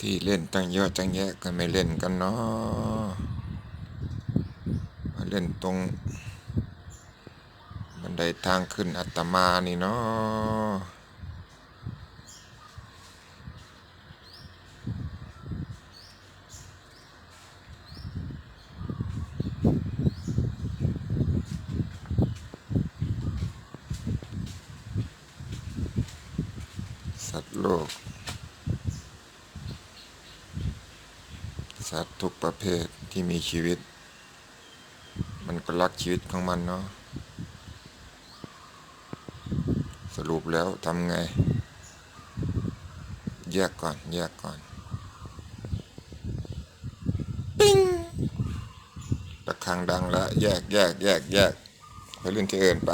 ที่เล่นตั้งเยอะตั้งแยะก็ไม่เล่นกันเนาะมาเล่นตรงบันไดทางขึ้นอัตมานี่เนาะ สัตว์โลก สัตว์ทุกประเภทที่มีชีวิต มันก็รักชีวิตของมันเนาะสรุปแล้วทำไง แยกก่อน แยกก่อน ปิ้งระฆังดังแล้ว แยกแยกแยกแยกไปเล่นที่อื่นไป